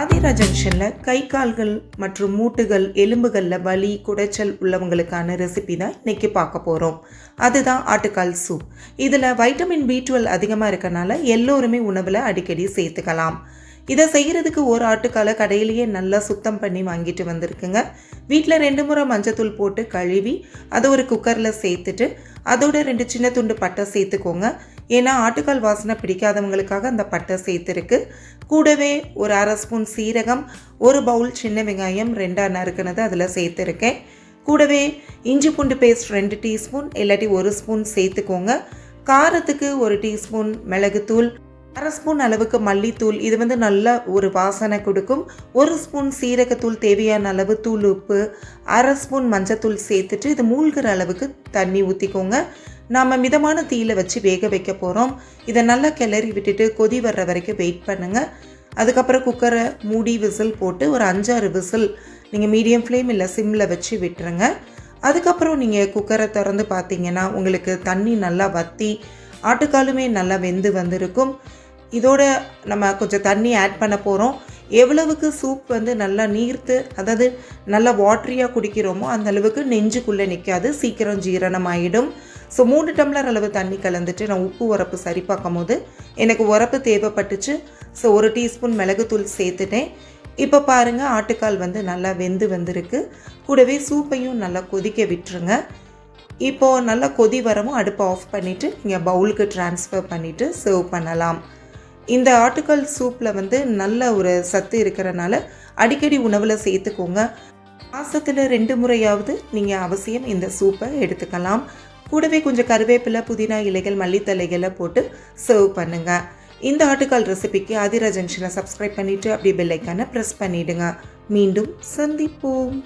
ஆதிரா ஜங்ஷனில் கை கால்கள் மற்றும் மூட்டுகள் எலும்புகளில் வலி குடைச்சல் உள்ளவங்களுக்கான ரெசிபி தான் இன்னைக்கு பார்க்க போகிறோம் அதுதான் ஆட்டுக்கால் சூப் இதில் வைட்டமின் பி டுவெல் அதிகமாக இருக்கனால எல்லோருமே உணவில் அடிக்கடி சேர்த்துக்கலாம். இதை செய்கிறதுக்கு ஒரு ஆட்டுக்காலை கடையிலேயே நல்லா சுத்தம் பண்ணி வாங்கிட்டு வந்திருக்குங்க. வீட்டில் ரெண்டு முறை மஞ்சத்தூள் போட்டு கழுவி அதை ஒரு குக்கரில் சேர்த்துட்டு அதோட ரெண்டு சின்ன துண்டு பட்டை சேர்த்துக்கோங்க. ஏன்னா ஆட்டுக்கால் வாசனை பிடிக்காதவங்களுக்காக அந்த பட்டை சேர்த்துருக்கு. கூடவே ஒரு அரை ஸ்பூன் சீரகம் ஒரு பவுல் சின்ன வெங்காயம் ரெண்டாக நறுக்குனது அதில் சேர்த்துருக்கேன். கூடவே இஞ்சி பூண்டு பேஸ்ட் ரெண்டு டீஸ்பூன் இல்லாட்டி ஒரு ஸ்பூன் சேர்த்துக்கோங்க. காரத்துக்கு ஒரு டீஸ்பூன் மிளகுத்தூள் அரை ஸ்பூன் அளவுக்கு மல்லித்தூள். இது வந்து நல்ல ஒரு வாசனை கொடுக்கும். ஒரு ஸ்பூன் சீரகத்தூள் தேவையான அளவு தூள் உப்பு அரை ஸ்பூன் மஞ்சத்தூள் சேர்த்துட்டு இது மூழ்கிற அளவுக்கு தண்ணி ஊற்றிக்கோங்க நாம் மிதமான தீயில் வச்சு வேக வைக்க போகிறோம் இதை நல்லா கிளறி விட்டுட்டு கொதி வர்ற வரைக்கும் வெயிட் பண்ணுங்கள் அதுக்கப்புறம் குக்கரை மூடி விசில் போட்டு ஒரு அஞ்சாறு விசில் நீங்கள் மீடியம் ஃப்ளேம் இல்லை சிம்மில் வச்சு விட்டுருங்க. அதுக்கப்புறம் நீங்கள் குக்கரை திறந்து பார்த்தீங்கன்னா உங்களுக்கு தண்ணி நல்லா வற்றி ஆட்டுக்காலுமே நல்லா வெந்து வந்திருக்கும். இதோட நம்ம கொஞ்சம் தண்ணி ஆட் பண்ண போகிறோம் எவ்வளவுக்கு சூப் வந்து நல்லா நீர்த்து அதாவது நல்லா வாட்ரியாக குடிக்கிறோமோ அந்த அளவுக்கு நெஞ்சுக்குள்ளே நிற்காது சீக்கிரம் ஜீரணம் ஆகிடும் ஸோ மூணு டம்ளர் அளவு தண்ணி கலந்துட்டு நான் உப்பு உரப்பு சரி பார்க்கும் போது எனக்கு உரப்பு தேவைப்பட்டுச்சு. ஸோ ஒரு டீஸ்பூன் மிளகுத்தூள் சேர்த்துட்டேன். இப்போ பாருங்கள் ஆட்டுக்கால் வந்து நல்லா வெந்து வந்திருக்கு. கூடவே சூப்பையும் நல்லா கொதிக்க விட்டுருங்க. இப்போது நல்லா கொதி வரவும் அடுப்பை ஆஃப் பண்ணிவிட்டு நீங்கள் பவுலுக்கு ட்ரான்ஸ்ஃபர் பண்ணிவிட்டு சர்வ் பண்ணலாம். இந்த ஆட்டுக்கால் சூப்பில் வந்து நல்ல ஒரு சத்து இருக்கிறனால அடிக்கடி உணவில் சேர்த்துக்கோங்க. மாதத்தில் ரெண்டு முறையாவது நீங்கள் அவசியம் இந்த சூப்பை எடுத்துக்கலாம். கூடவே கொஞ்சம் கருவேப்பிலை புதினா இலைகள் மல்லித்தலைகளை போட்டு சர்வ் பண்ணுங்கள் இந்த ஆட்டுக்கால் ரெசிபிக்கு ஆதிரா ஜங்ஷனை சப்ஸ்கிரைப் பண்ணிவிட்டு அப்படியே பெல்லைக்கான ப்ரெஸ் பண்ணிவிடுங்க மீண்டும் சந்திப்போம்.